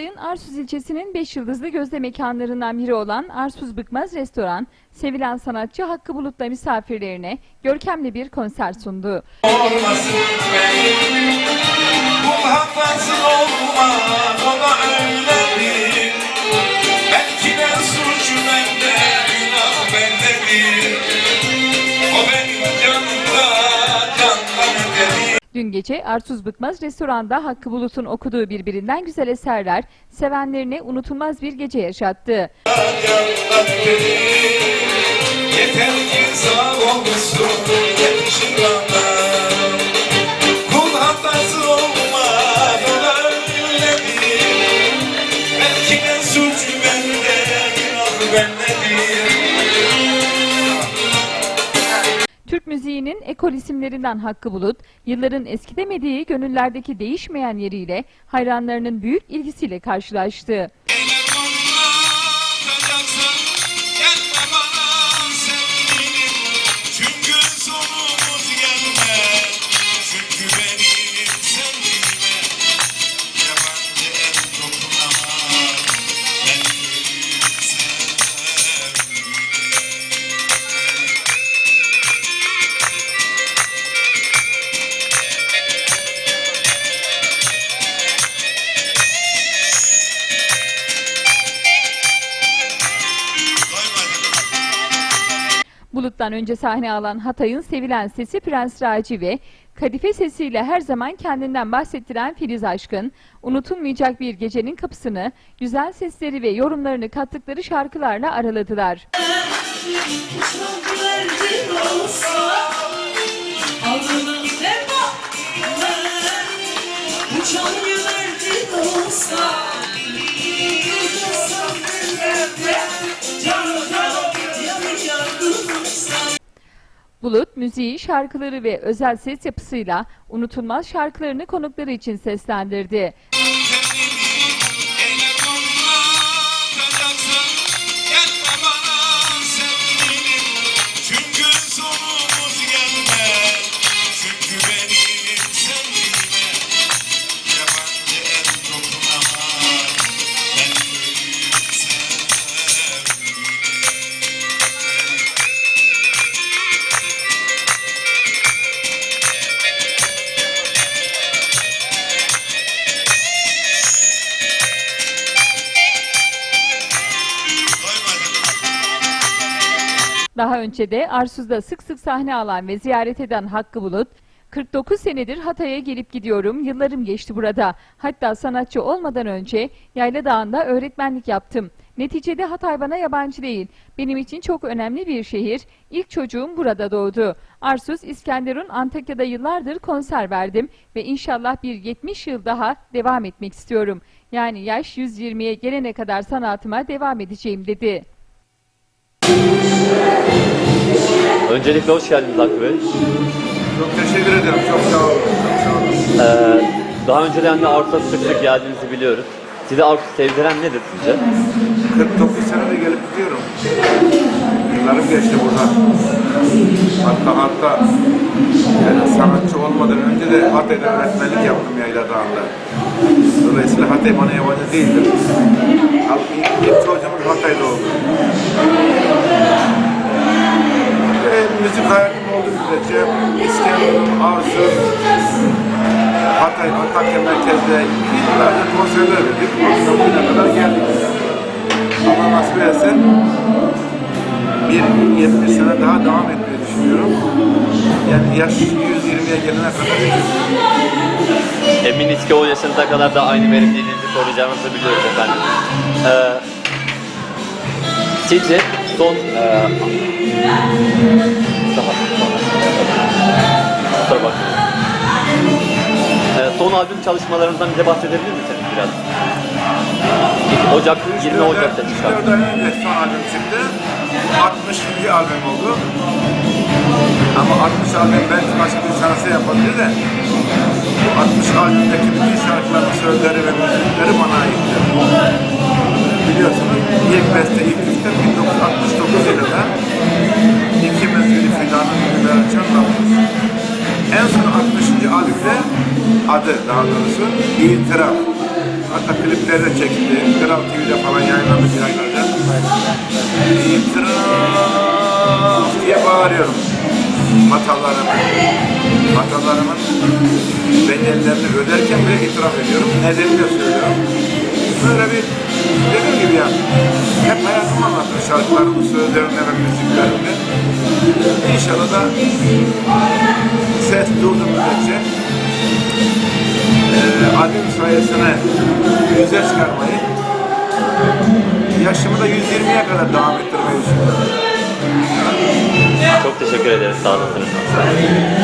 Hatay'ın Arsuz ilçesinin 5 yıldızlı gözde mekanlarından biri olan Arsuz Bıkmaz Restoran, sevilen sanatçı Hakkı Bulut'la misafirlerine görkemli bir konser sundu. olmasın benim hatasız olmaz Dün gece Arsuz Bıkmaz Restoran'da Hakkı Bulut'un okuduğu birbirinden güzel eserler sevenlerine unutulmaz bir gece yaşattı. Yeter müziğinin ekol isimlerinden Hakkı Bulut, yılların eskidemediği gönüllerdeki değişmeyen yeriyle hayranlarının büyük ilgisiyle karşılaştı. Bulut'tan önce sahne alan Hatay'ın sevilen sesi Prens Raci ve kadife sesiyle her zaman kendinden bahsettiren Filiz Aşkın, unutulmayacak bir gecenin kapısını güzel sesleri ve yorumlarını kattıkları şarkılarla araladılar. Olsa Bulut, müziği, şarkıları ve özel ses yapısıyla unutulmaz şarkılarını konukları için seslendirdi. Daha önce de Arsuz'da sık sık sahne alan ve ziyaret eden Hakkı Bulut, 49 senedir Hatay'a gelip gidiyorum, yıllarım geçti burada. Hatta sanatçı olmadan önce Yayla Dağı'nda öğretmenlik yaptım. Neticede Hatay bana yabancı değil. Benim için çok önemli bir şehir. İlk çocuğum burada doğdu. Arsuz, İskenderun, Antakya'da yıllardır konser verdim ve inşallah bir 70 yıl daha devam etmek istiyorum. Yani yaş 120'ye gelene kadar sanatıma devam edeceğim dedi. Öncelikle hoş geldiniz Hakkı Bey. Çok teşekkür ederim. Çok sağ olun. Çok sağ olun. Ee, daha önceden de Arsuz'a sık sık geldiğinizi biliyoruz. Sizi Arsuz sevdiren nedir sizce? 49 senedir gelip gidiyorum. Yıllarım geçti burada. Hatta hatta yani sanatçı olmadan önce de Hatay'da öğretmenlik yaptım Yayla Dağı'nda. Dolayısıyla Hatay bana yabancı değildir. Halk ilk çocuğumuz Hatay'da oldu. Ve müzik hayatım olduğu müddetçe İskenderun, Arsuz, Hatay, Antakya merkezde yıllarca konserler verdik. Bugüne kadar geldik. Allah nasip etse bir 70 sene daha devam etmeyi düşünüyorum. Yani yaş 120'ye gelene kadar Eminiz ki o yaşınıza kadar da aynı verimliliğinizi koruyacağınızı biliyoruz efendim. Ee, sizce son... E, son albüm çalışmalarınızdan bize bahsedebilir misiniz biraz? Ocak, 20 Ocak'ta çıkan. 4 ay önce son albüm çıktı. 60 bir albüm oldu. Ama 60 albüm belki başka bir sanatçı yapabilir de bu 60 albümdeki bütün şarkıların sözleri ve müzikleri bana aittir. Biliyorsunuz ilk beste, ilk üstte 1969 yılında adı daha doğrusu itiraf. Hatta klipleri de çekildi. Kral TV'de falan yayınlandı bir aylarca. İtiraf diye bağırıyorum. Hatalarımı, hatalarımın bedellerini öderken bile itiraf ediyorum. Nedenini de söylüyorum. Böyle bir dediğim gibi ya hep hayatımı anlattım şarkılarımın sözlerinde ve müziklerimde. İnşallah da ses durdu müddetçe albüm sayesinde yüze çıkarmayı yaşımı da 120'ye kadar devam ettirmeyi düşünüyorum. Çok teşekkür ederiz. Sağ olasınız.